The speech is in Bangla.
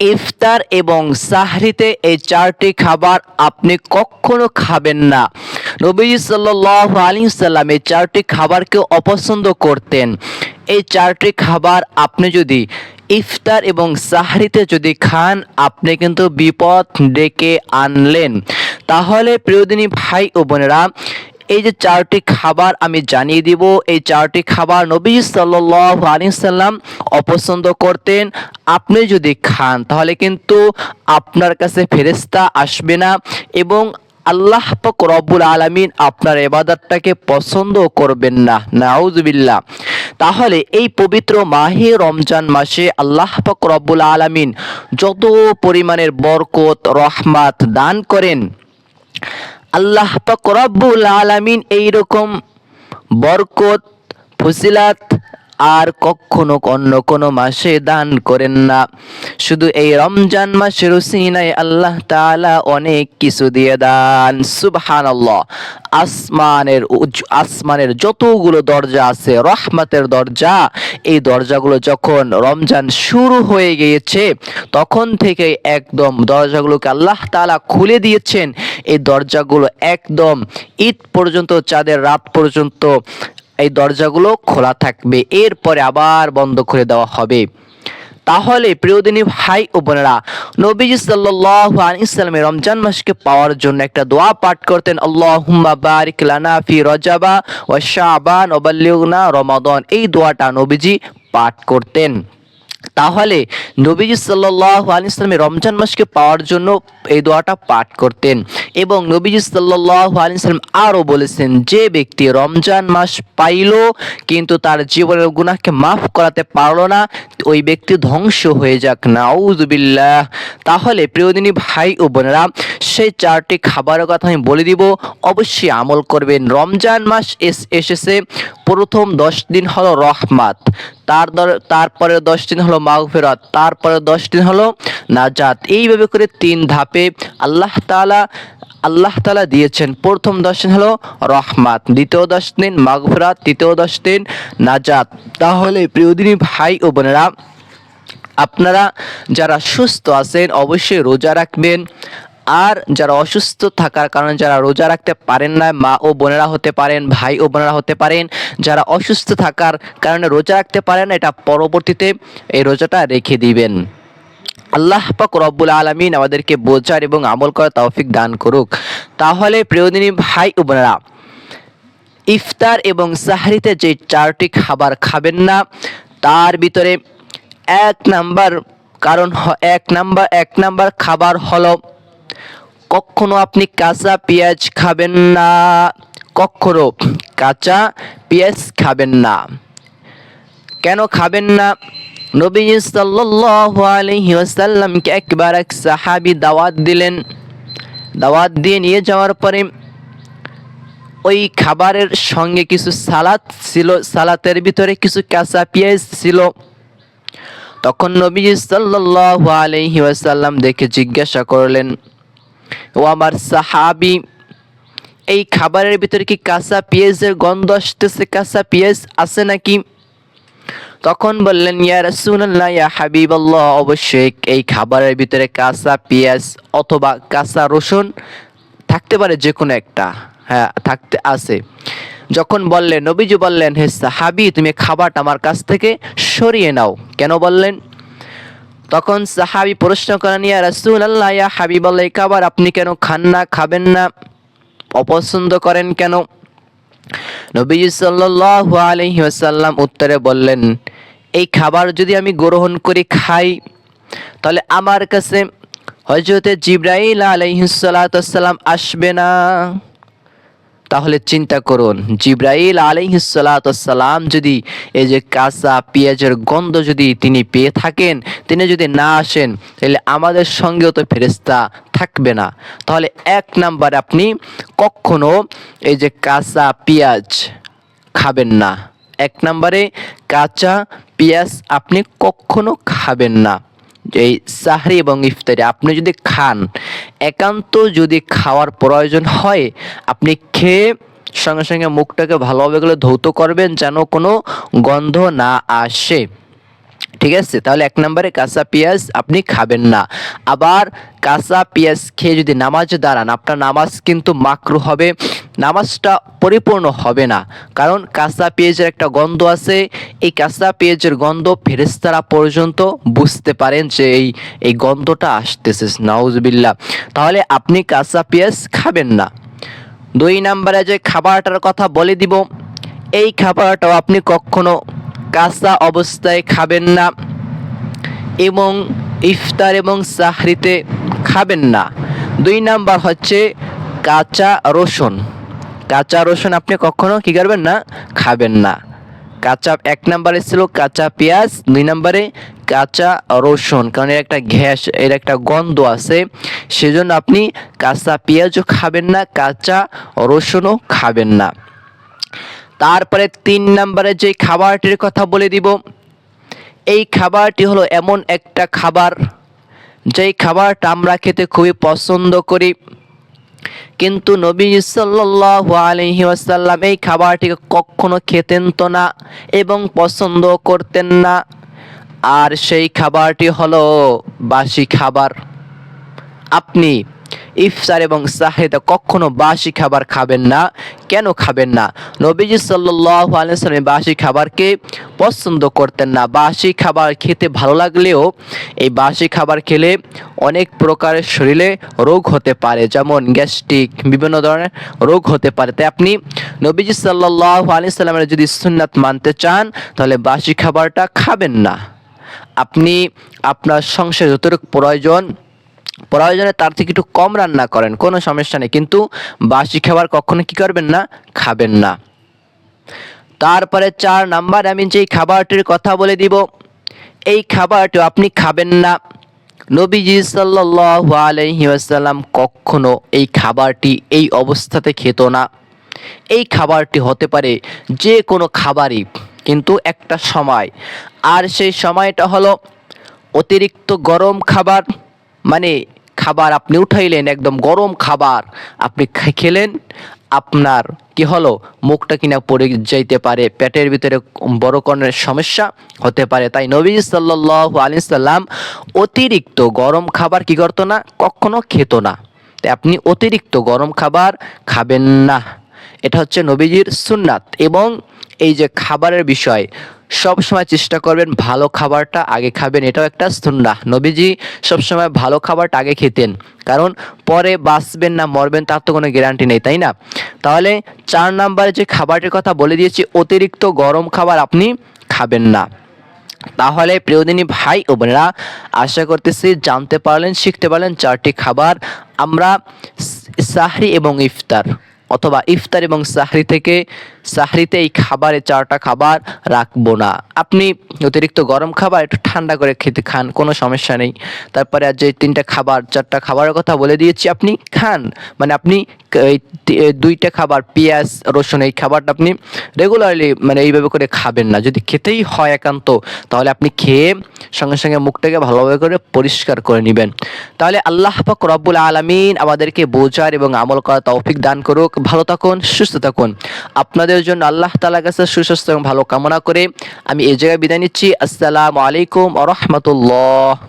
ইফতার এবং সাহরিতে এই চারটি খাবার আপনি কখনো খাবেন না। নবীজি সাল্লাহ আলী সাল্লাম এই চারটি খাবারকে অপছন্দ করতেন। এই চারটি খাবার আপনি যদি ইফতার এবং সাহরিতে যদি খান, আপনি কিন্তু বিপদ ডেকে আনলেন। তাহলে প্রিয়দিনী ভাই ও বোনেরা এই যে চারটি খাবার আমি জানিয়ে দিব, এই চারটি খাবার নবী সাল্লাহ সাল্লাম অপছন্দ করতেন। আপনি যদি খান, তাহলে কিন্তু আপনার কাছে ফেরেস্তা আসবে না এবং আল্লাহ পাক রব্বুল আলামিন আপনার এবাদতটাকে পছন্দ করবেন না। নাউজবিল্লাহ। তাহলে এই পবিত্র মাহে রমজান মাসে আল্লাহ পাক রব্বুল আলামিন যত পরিমাণের বরকত, রহমাত দান করেন আল্লাহ পাক রব্বুল আলামিন এইরকম বরকত ফজিলাত আর কখনো অন্য কোনো মাসে দান করেন না। শুধু এই রমজান মাসের উসিনায় আল্লাহ তাআলা অনেক কিছু দিয়ে দান। সুবহানাল্লাহ। আসমানের আসমানের যতগুলো দরজা আছে, রহমতের দরজা, এই দরজাগুলো যখন রমজান শুরু হয়ে গিয়েছে, তখন থেকে একদম দরজাগুলোকে আল্লাহ তাআলা খুলে দিয়েছেন। এই দরজাগুলো একদম ঈদ পর্যন্ত, চাঁদের রাত পর্যন্ত এই দরজাগুলো খোলা থাকবে, এরপরে আবার বন্ধ করে দেওয়া হবে। তাহলে প্রিয়দিনী ভাই ও বোনেরা, নবীজি সাল্লাল্লাহু রমজান মাসকে পাওয়ার জন্য একটা দোয়া পাঠ করতেন আল্লাহ ফি রজাবা ওয়া শাবান ওয়া এই দোয়াটা নবীজি পাঠ করতেন। তাহলে নবীজি সাল্লাল্লাহু আলাইহি ইসলামের রমজান মাসকে পাওয়ার জন্য এই দোয়াটা পাঠ করতেন। এবং নবীজি সাল্লাল্লাহু আলাইহি সাল্লাম আরও বলেছেন, যে ব্যক্তি রমজান মাস পাইল, কিন্তু তার জীবনের গুনাহকে মাফ করাতে পারল না, ওই ব্যক্তি ধ্বংস হয়ে যাক। নাউজুবিল্লাহ তাহলে প্রিয়দিনী ভাই ও বোনেরা, সেই চারটি খাবারের কথা আমি বলে দিব। অবশ্যই আমল করবেন। রমজান মাস এস- এসেছে। প্রথম দশ দিন হলো রহমাত, তার তারপরে দশ দিন হলো মাগফিরাত, তারপরে দশ দিন হলো নাজাত। এইভাবে করে তিন ধাপে আল্লাহ তাআলা আল্লাহ তাআলা দিয়েছেন। প্রথম দশ দিন হলো রহমাত, দ্বিতীয় দশ দিন মাগফিরাত, তৃতীয় দশ দিন নাজাত। তাহলে প্রিয়দিনী ভাই ও বোনেরা, আপনারা যারা সুস্থ আছেন অবশ্যই রোজা রাখবেন। আর যারা অসুস্থ থাকার কারণে যারা রোজা রাখতে পারেন না, মা ও বোনেরা হতে পারেন, ভাই ও বোনেরা হতে পারেন, যারা অসুস্থ থাকার কারণে রোজা রাখতে পারেন এটা পরবর্তীতে এই রোজাটা রেখে দিবেন। আল্লাহ পাক রব্বুল আলমিন আমাদেরকে বোঝার এবং আমল করার তৌফিক দান করুক। তাহলে প্রিয়দিনী ভাই ও বোনেরা, ইফতার এবং সাহরিতে যে চারটি খাবার খাবেন না, তার ভিতরে এক নাম্বার কারণ এক নাম্বার এক নাম্বার খাবার হলো কখনো আপনি কাঁচা পেঁয়াজ খাবেন না। কখনো কাঁচা পেঁয়াজ খাবেন না। কেন খাবেন না? নবী সাল্লাল্লাহু একবার এক সাহাবী দাওয়াত দিলেন। দাওয়াত দিয়ে নিয়ে যাওয়ার পরে ওই খাবারের সঙ্গে কিছু সালাদ ছিল, সালাতের ভিতরে কিছু কাঁচা পেঁয়াজ ছিল। তখন নবী সাল্লাল্লাহু আলাইহি দেখে জিজ্ঞাসা করলেন ও আমার সাহাবি, এই খাবারের ভিতরে কি কাঁচা পেঁয়াজের গন্ধ আসতেছে? কাঁচা পেঁয়াজ আছে নাকি? তখন বললেন, ইয়া রাসূলুল্লাহ, ইয়া হাবিবাল্লাহ, অবশ্যই এই খাবারের ভিতরে কাঁচা পেঁয়াজ অথবা কাঁচা রসুন থাকতে পারে যে কোনো একটা হ্যাঁ থাকতে আছে। যখন বললেন, নবীজি বললেন, হে সাহাবি, তুমি খাবারটা আমার কাছ থেকে সরিয়ে নাও। কেন বললেন? তখন সাহাবি প্রশ্ন করেন, ইয়া রাসূল আল্লাহ ইয়া হাবিব আল্লাহ খাবার আপনি কেন খান না, খাবেন না? অপছন্দ করেন কেন? নবীজি সাল্লাল্লাহু আলাইহি ওয়াসাল্লাম উত্তরে বললেন, এই খাবার যদি আমি গ্রহণ করে, খাই, তাহলে আমার কাছে হযরতে জিব্রাইল আলাইহিস সালাম আসবে না। তাহলে চিন্তা করুন, জিব্রাইল আলাইহিসালাম যদি এই যে কাঁচা পেঁয়াজের গন্ধ যদি তিনি পেয়ে থাকেন, তিনি যদি না আসেন, তাহলে আমাদের সঙ্গেও তো ফেরেস্তা থাকবে না। তাহলে এক নাম্বার আপনি কখনো এই যে কাঁচা পেঁয়াজ খাবেন না। এক নম্বরে কাঁচা পেঁয়াজ আপনি কখনো খাবেন না। এই সাহরি এবং ইফতারি, আপনি যদি খান, একান্ত যদি খাওয়ার প্রয়োজন হয়, আপনি খেয়ে সঙ্গে সঙ্গে মুখটাকে ভালোভাবে করে ধৌত করবেন যেন কোনো গন্ধ না আসে। ঠিক আছে? তাহলে এক নম্বরে কাঁচা পেঁয়াজ আপনি খাবেন না। আবার কাঁচা পেঁয়াজ খেয়ে যদি নামাজে দাঁড়ান, আপনার নামাজ কিন্তু মাকরু হবে, নামাজটা পরিপূর্ণ হবে না। কারণ কাঁচা পেঁয়াজের একটা গন্ধ আছে, এই কাঁচা পেঁয়াজের গন্ধ ফেরেস্তারা পর্যন্ত বুঝতে পারেন যে এই এই গন্ধটা আসতেছে। নাউজবিল্লা তাহলে আপনি কাঁচা পেঁয়াজ খাবেন না। দুই নম্বরে যে খাবারটার কথা বলে দিব, এই খাবারটাও আপনি কখনো কাঁচা অবস্থায় খাবেন না এবং ইফতার এবং সাহরিতে খাবেন না। দুই নাম্বার হচ্ছে কাঁচা রসুন। কাঁচা রসুন আপনি কখনো কি করবেন না? খাবেন না। কাঁচা, এক নম্বরে ছিল কাঁচা পেঁয়াজ, দুই নম্বরে কাঁচা রসুন। কারণ এর একটা ঘ্যাস এর একটা গন্ধ আছে। সেজন্য আপনি কাঁচা পেঁয়াজও খাবেন না, কাঁচা রসুনও খাবেন না। তারপরে তিন নম্বরে যে খাবারটির কথা বলে দিব, এই খাবারটি হলো এমন একটা খাবার, যেই খাবারটা আমরা খেতে খুবই পছন্দ করি। কিন্তু নবী সাল্লাল্লাহু আলাইহি ওয়াসাল্লাম এই খাবারটিকে কখনো খেতেন তো না এবং পছন্দ করতেন না। আর সেই খাবারটি হলো বাসি খাবার। আপনি ইফতার এবং সাহেদা কখনো বাসি খাবার খাবেন না। কেন খাবেন না? নবীজি সাল্লাল্লাহু আলাইহি ওয়াসাল্লাম বাসি খাবারকে পছন্দ করতেন না। বাসি খাবার খেতে ভালো লাগলেও এই বাসি খাবার খেলে অনেক প্রকারের শরীরে রোগ হতে পারে, যেমন গ্যাস্ট্রিক, বিভিন্ন ধরনের রোগ হতে পারে। তাই আপনি নবীজি সাল্লাল্লাহু আলাইহি সাল্লামের যদি সুন্নাত মানতে চান, তাহলে বাসি খাবারটা খাবেন না। আপনি আপনার সংসারে যতটুকু প্রয়োজন প্রয়োজনে তার থেকে একটু কম রান্না করেন, কোনো সমস্যা নেই। কিন্তু বাসি খাবার কখনো কি করবেন না? খাবেন না। তারপরে চার নাম্বার, আমি যেই খাবারটির কথা বলে দিব, এই খাবারটি আপনি খাবেন না। নবীজি সাল্লাল্লাহু আলাইহি ওয়াসাল্লাম কখনো এই খাবারটি এই অবস্থাতে খেত না। এই খাবারটি হতে পারে যে কোনো খাবারই, কিন্তু একটা সময়। আর সেই সময়টা হলো অতিরিক্ত গরম খাবার মানে খাবার আপনি উঠাইলেন, একদম গরম খাবার আপনি খেলেন, আপনার কি হলো? মুখটা কিনা পড়ে যাইতে পারে, পেটের ভিতরে বড় কর্ণের সমস্যা হতে পারে। তাই নবী সাল্লাল্লাহু আলাইহি সাল্লাম অতিরিক্ত গরম খাবার কি করতো না? কখনো খেত না। তাই আপনি অতিরিক্ত গরম খাবার খাবেন না। এটা হচ্ছে নবীজির সুন্নাত এবং এই যে খাবারের বিষয় সব সময় চেষ্টা করবেন ভালো খাবারটা আগে খাবেন। এটাও একটা সুন্নাহ। নবীজি সবসময় ভালো খাবারটা আগে খেতেন। কারণ পরে বাঁচবেন না, মরবেন তার তো কোনো গ্যারান্টি নেই, তাই না? তাহলে চার নাম্বারে যে খাবারটির কথা বলে দিয়েছি, অতিরিক্ত গরম খাবার আপনি খাবেন না। তাহলে প্রিয়দিনী ভাই ও বোনেরা, আশা করতেছি জানতে পারলেন, শিখতে পারলেন চারটি খাবার। আমরা সাহরি এবং ইফতার, অথবা ইফতার এবং সাহরি থেকে সাহরিতে এই খাবারে চারটা খাবার রাখব না। আপনি অতিরিক্ত গরম খাবার একটু ঠান্ডা করে খেতে খান, কোনো সমস্যা নেই। তারপরে আর যে তিনটা খাবার, চারটা খাবারের কথা বলে দিয়েছি, আপনি খান। মানে আপনি এই দুইটা খাবার, পেঁয়াজ, রসুন, এই খাবারটা আপনি রেগুলারলি মানে এইভাবে করে খাবেন না। যদি খেতেই হয় একান্ত, তাহলে আপনি খেয়ে সঙ্গে সঙ্গে মুখটাকে ভালোভাবে করে পরিষ্কার করে নেবেন। তাহলে আল্লাহ পাক রব্বুল আলামিন আমাদেরকে বোঝার এবং আমল করা তৌফিক দান করুক। ভালো থাকুন, সুস্থ থাকুন। আপনাদের জন্য আল্লাহ তালা কাছে সুস্বাস্থ্য এবং ভালো কামনা করে আমি এই জায়গায় বিদায় নিচ্ছি। আসসালামু আলাইকুম আ রাহমাতুল্লাহ।